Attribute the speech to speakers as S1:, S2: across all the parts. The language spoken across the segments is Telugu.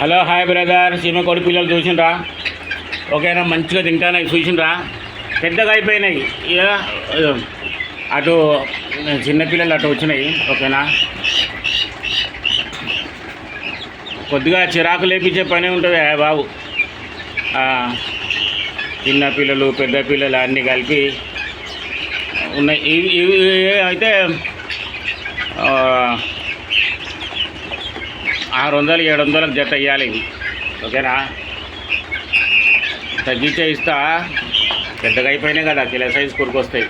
S1: Hello hi brother. చిన్న కొడు పిల్లలు చూసిండ్రా? ఓకేనా మంచిగా తింటానని చూసిండ్రా? పెద్దగా అయిపోయినాయి. ఇక అటు చిన్నపిల్లలు అటు వచ్చినాయి. ఓకేనా? కొద్దిగా చిరాకు లేపించే పని ఉంటుంది బాబు. చిన్నపిల్లలు చిన్న పిల్లలు పెద్ద పిల్లలు అన్నీ కలిపి ఉన్నాయి. ఇవి ఇవి అయితే ఆరు వందలు ఏడు వందలకు జత ఇవ్వాలి ఓకేనా? తగ్గించే ఇస్తా. పెద్దగా అయిపోయినాయి కదా కిలో సైజ్ కొడుకొస్తాయి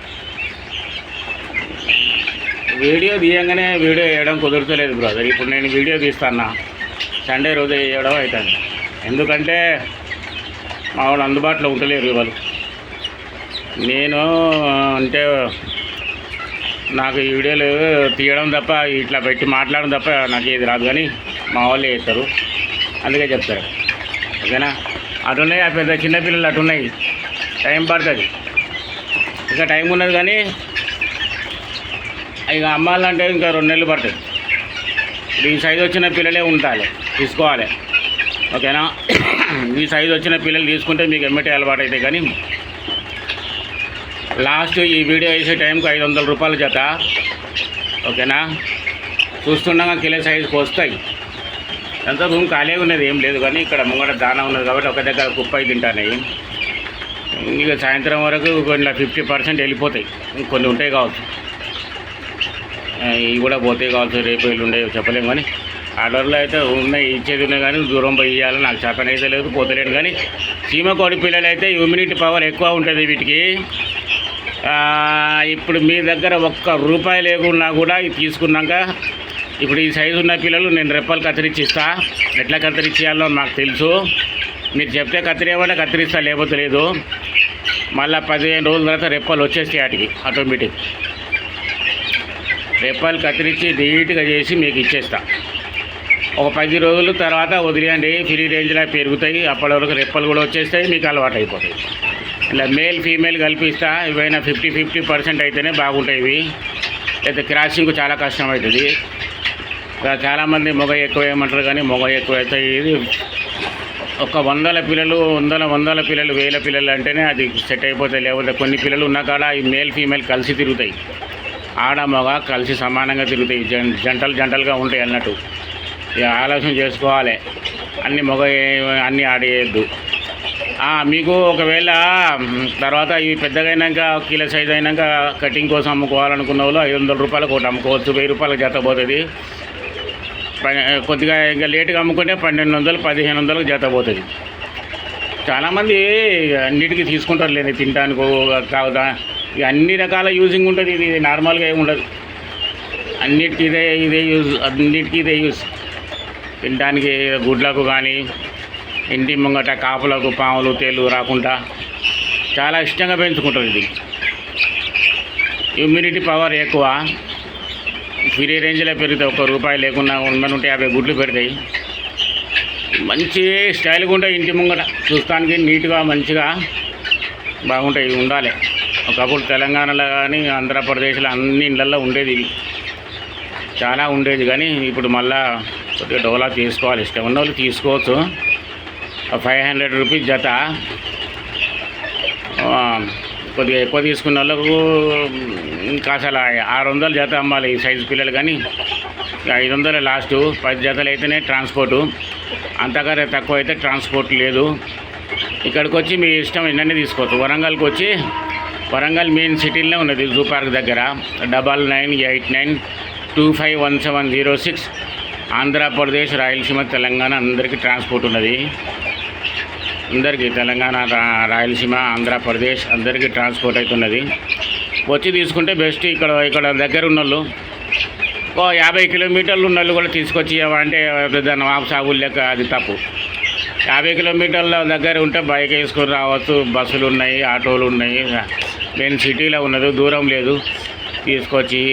S1: వీడియో తీయంగానే వీడియో వేయడం కుదురుతలేదు బ్రదర్. ఇప్పుడు నేను వీడియో తీస్తాను సండే రోజు వేయడం అవుతుంది. ఎందుకంటే మా వాళ్ళు అందుబాటులో ఉండలేరు వాళ్ళు నేను అంటే నాకు ఈ వీడియోలు తీయడం తప్ప ఇట్లా పెట్టి మాట్లాడడం తప్ప నాకు ఏది రాదు. కానీ మా వాళ్ళే చేస్తారు. అందుకే చెప్తారు. ఓకేనా? అటున్నాయి ఆ పెద్ద చిన్నపిల్లలు అటున్నాయి. టైం పడుతుంది. ఇంకా టైం ఉన్నది కానీ ఇక అమ్మాలంటే ఇంకా రెండు నెలలు పడుతుంది. ఇప్పుడు ఈ సైజు వచ్చిన పిల్లలే ఉండాలి తీసుకోవాలి. ఓకేనా? ఈ సైజు వచ్చిన పిల్లలు తీసుకుంటే మీకు ఎమ్మటే అలవాటు అవుతాయి కానీ లాస్ట్ ఈ వీడియో వేసే టైంకి ఐదు వందల రూపాయలు జత. ఓకేనా? చూస్తుండగా కిలో సైజుకి వస్తాయి. ఎంత రూమ్ ఖాళీగా ఉన్నది ఏం లేదు. కానీ ఇక్కడ ముంగట దానా ఉన్నది కాబట్టి ఒక దగ్గర కుప్పై తింటాయి ఇక సాయంత్రం వరకు కొన్ని ఫిఫ్టీ పర్సెంట్ వెళ్ళిపోతాయి. కొన్ని ఉంటాయి కావచ్చు. ఇవి కూడా పోతాయి కావచ్చు. రేపు ఎల్లుండే చెప్పలేము కానీ ఆర్డర్లో అయితే ఉన్నాయి ఇచ్చేది ఉన్నాయి కానీ దూరం పోయి ఇవ్వాలి నాకు చెప్పనైతే అయితే లేదు పోతలేను. కానీ సీమ కోడి పిల్లలు అయితే ఇమ్యూనిటీ పవర్ ఎక్కువ ఉంటుంది వీటికి. ఇప్పుడు మీ దగ్గర ఒక్క రూపాయి లేకున్నా కూడా తీసుకున్నాక ఇప్పుడు ఈ సైజు ఉన్న పిల్లలు నేను రెప్పలు కత్తిరించి ఇస్తా. ఎట్లా కత్తిరించాలో నాకు తెలుసు. మీరు చెప్తే కత్తిరేమంటే కత్తిరిస్తా లేకపోతే లేదు. మళ్ళీ పదిహేను రోజుల తర్వాత రెప్పలు వచ్చేస్తాయి వాటికి ఆటోమేటిక్ రెప్పలు కత్తిరించి నీట్గా చేసి మీకు ఇచ్చేస్తా. ఒక పది రోజుల తర్వాత వదిలేయండి ఫ్రీ రేంజ్లో పెరుగుతాయి. అప్పటి వరకు రెప్పలు కూడా వచ్చేస్తాయి మీకు అలవాటు అయిపోతాయి. ఇలా మేల్ ఫీమేల్ కల్పిస్తా ఇవైనా ఫిఫ్టీ ఫిఫ్టీ పర్సెంట్ అయితేనే బాగుంటాయి ఇవి. అయితే క్రాసింగ్ చాలా కష్టం అవుతుంది. చాలామంది మొగ ఎక్కువ వేయమంటారు కానీ మొగ ఎక్కువ అయితే ఇది ఒక వందల పిల్లలు వందల వందల పిల్లలు వేల పిల్లలు అంటేనే అది సెట్ అయిపోతాయి. లేకపోతే కొన్ని పిల్లలు ఉన్న కాడ ఈ మేల్ ఫీమేల్ కలిసి తిరుగుతాయి. ఆడ మగ కలిసి సమానంగా తిరుగుతాయి. జంటలు జంటలుగా ఉంటాయి అన్నట్టు. ఇక ఆలోచన చేసుకోవాలి. అన్ని మగ అన్ని ఆడేయద్దు మీకు ఒకవేళ తర్వాత ఇవి పెద్దగైనాక కిలో సైజ్ అయినాక కటింగ్ కోసం అమ్ముకోవాలనుకున్న వాళ్ళు ఐదు వందల రూపాయలకు ఒకటి అమ్ముకోవచ్చు. వెయ్యి రూపాయలకు జత పోతుంది. కొద్దిగా ఇంకా లేటుగా అమ్ముకుంటే పన్నెండు వందలు పదిహేను వందలకు జత పోతుంది. చాలామంది అన్నిటికీ తీసుకుంటారు లేదు తినడానికి కావదా ఇక అన్ని రకాల యూజింగ్ ఉంటుంది ఇది ఇది నార్మల్గా ఏమి ఉండదు. అన్నిటికీ ఇదే ఇదే యూజ్ అన్నిటికీ ఇదే యూజ్. తినడానికి గుడ్లకు కానీ ఇంటి ముంగట కాపులకు పాములు తేలు రాకుండా చాలా ఇష్టంగా పెంచుకుంటుంది ఇది. ఇమ్యూనిటీ పవర్ ఎక్కువ. ఫ్రీ రేంజ్లో పెరుగుతాయి ఒక్క రూపాయి లేకుండా ఉన్న ఉంటే యాభై గుడ్లు పెడతాయి మంచి స్టైల్గా ఉంటాయి ఇంటి ముంగట. చూస్తానికి నీట్గా మంచిగా బాగుంటాయి ఉండాలి. ఒకప్పుడు తెలంగాణలో కానీ ఆంధ్రప్రదేశ్లో అన్ని ఇళ్ళల్లో ఉండేది ఇవి. చాలా ఉండేది కానీ ఇప్పుడు మళ్ళా కొద్దిగా డెవలప్ చేసుకోవాలి. ఇష్టం ఉన్న వాళ్ళు తీసుకోవచ్చు. ఫైవ్ హండ్రెడ్ రూపీస్ జత. కొద్దిగా ఎక్కువ తీసుకున్న వాళ్ళకు ఇంకా అసలు ఆరు వందల జత అమ్మాలి ఈ సైజు పిల్లలు కానీ. ఐదు వందలు లాస్ట్ పది జతలు అయితేనే ట్రాన్స్పోర్టు. అంతకన్నా తక్కువ అయితే ట్రాన్స్పోర్ట్ లేదు. ఇక్కడికి వచ్చి మీ ఇష్టం ఎన్నీ తీసుకోవచ్చు. వరంగల్కి వచ్చి వరంగల్ మెయిన్ సిటీలోనే ఉన్నది జూ పార్క్ దగ్గర. Double nine eight nine two five one seven zero six. Andhra Pradesh Rayalaseema Telangana అందరికీ ట్రాన్స్పోర్ట్ ఉన్నది. అందరికీ తెలంగాణ రాయలసీమ ఆంధ్రప్రదేశ్ అందరికీ ట్రాన్స్పోర్ట్ అవుతున్నది. వచ్చి తీసుకుంటే బెస్ట్ ఇక్కడ ఇక్కడ దగ్గర ఉన్న వాళ్ళు ఓ యాభై కిలోమీటర్లు ఉన్న వాళ్ళు కూడా తీసుకొచ్చి అంటే పెద్ద నవాబ్ సాగులు లెక్క అది తప్పు. యాభై కిలోమీటర్ల దగ్గర ఉంటే బైక్ వేసుకొని రావచ్చు. బస్సులు ఉన్నాయి ఆటోలు ఉన్నాయి. నేను సిటీలో ఉన్నది దూరం లేదు. తీసుకొచ్చి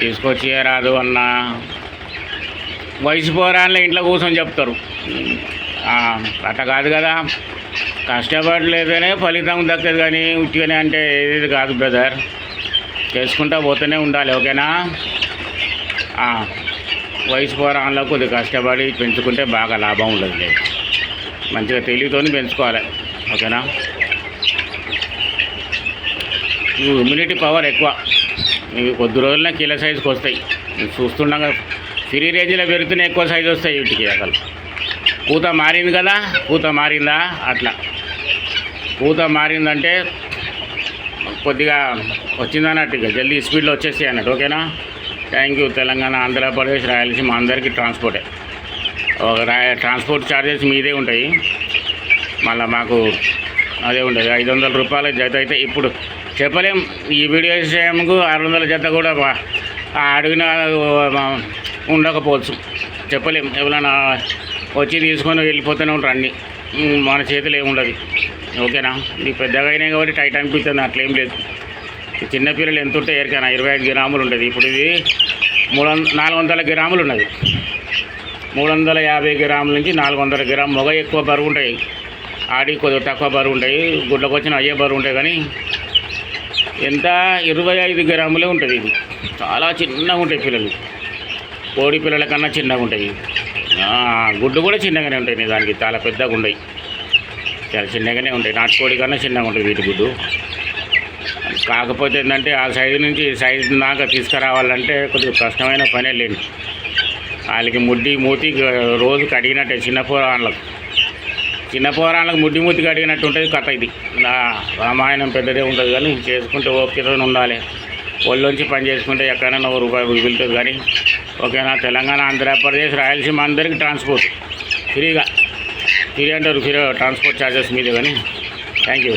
S1: తీసుకొచ్చి రాదు అన్న. వయసు పోరాళ్ళ ఇంట్లో కూర్చొని చెప్తారు. అట్లా కాదు కదా. కష్టపడలేదనే ఫలితం దక్కదు కానీ ఉట్టిగానే అంటే ఏది కాదు బ్రదర్ చేసుకుంటా పోతూనే ఉండాలి ఓకేనా? వయసు పోరాళ్ళలో కొద్దిగా కష్టపడి పెంచుకుంటే బాగా లాభం ఉండదు లేదు మంచిగా తెలివితో పెంచుకోవాలి ఓకేనా? ఇమ్యూనిటీ పవర్ ఎక్కువ. ఇవి కొద్ది రోజులనే కిలో సైజుకి వస్తాయి. చూస్తుండగా ఫ్రీ రేంజ్లో పెరుగుతూనే ఎక్కువ సైజు వస్తాయి వీటికి అసలు. పూత మారింది కదా పూత మారిందా? అట్లా. పూత మారిందంటే కొద్దిగా వచ్చిందన్నట్టు ఇక జల్దీ స్పీడ్లో వచ్చేసి అన్నట్టు ఓకేనా? థ్యాంక్ యూ తెలంగాణ ఆంధ్రప్రదేశ్ రాయలసీమ అందరికీ ట్రాన్స్పోర్టే. ఒక ట్రాన్స్పోర్ట్ ఛార్జెస్ మీదే ఉంటాయి. మళ్ళీ మాకు అదే ఉంటుంది ఐదు వందల రూపాయల జత అయితే ఇప్పుడు చెప్పలేం. ఈ వీడియో విషయంకు ఆరు వందల జత కూడా అడిగిన ఉండకపోవచ్చు. చెప్పలేం. ఎవరైనా వచ్చి తీసుకొని వెళ్ళిపోతూనే ఉంటారు అన్నీ మన చేతిలో ఏముండదు ఓకేనా? ఇది పెద్దగా అయినాయి కాబట్టి టైట్ అనిపిస్తుంది అట్లేం లేదు. చిన్నపిల్లలు ఎంత ఉంటే ఎరికైనా ఇరవై ఐదు గ్రాములు ఉంటుంది ఇప్పుడు ఇది మూడు నాలుగు వందల గ్రాములు ఉన్నది. మూడు వందల యాభై గ్రాముల నుంచి నాలుగు వందల గ్రాము మొగ ఎక్కువ బరువు ఉంటాయి. ఆడి కొద్దిగా తక్కువ బరువు ఉంటాయి. గుడ్లకు వచ్చిన అయ్యే బరువు ఉంటాయి కానీ ఎంత? ఇరవై ఐదు గ్రాములే ఉంటుంది ఇది. చాలా చిన్నగా ఉంటాయి పిల్లలు. కోడి పిల్లల కన్నా చిన్నగా ఉంటాయి. గుడ్డు కూడా చిన్నగానే ఉంటాయి. నిజానికి చాలా పెద్దగా ఉంటాయి చాలా చిన్నగానే ఉంటాయి. నాటుకోడి కన్నా చిన్నగా ఉంటుంది వీటి గుడ్డు. కాకపోతే ఏంటంటే ఆ సైజు నుంచి సైజు దాకా తీసుకురావాలంటే కొద్దిగా కష్టమైన పనే లేని వాళ్ళకి ముడ్డి మూతి రోజు కడిగినట్టే చిన్న పోరాళ్ళకు. చిన్న పోరాళ్ళకు ముడ్డి మూతి కడిగినట్టు ఉంటుంది కథ ఇది. నా రామాయణం పెద్దదే ఉంటుంది కానీ చేసుకుంటే ఓపికతో ఉండాలి. ఒళ్ళొంచి పని చేసుకుంటే ఎక్కడైనా ఒక రూపాయి మిగులుతుంది కానీ ఓకేనా? తెలంగాణ ఆంధ్రప్రదేశ్ రాయలసీమ అందరికీ ట్రాన్స్పోర్ట్ ఫ్రీగా. ఫ్రీ అంటారు ఫ్రీ ట్రాన్స్పోర్ట్ ఛార్జెస్ మీద కానీ. Thank you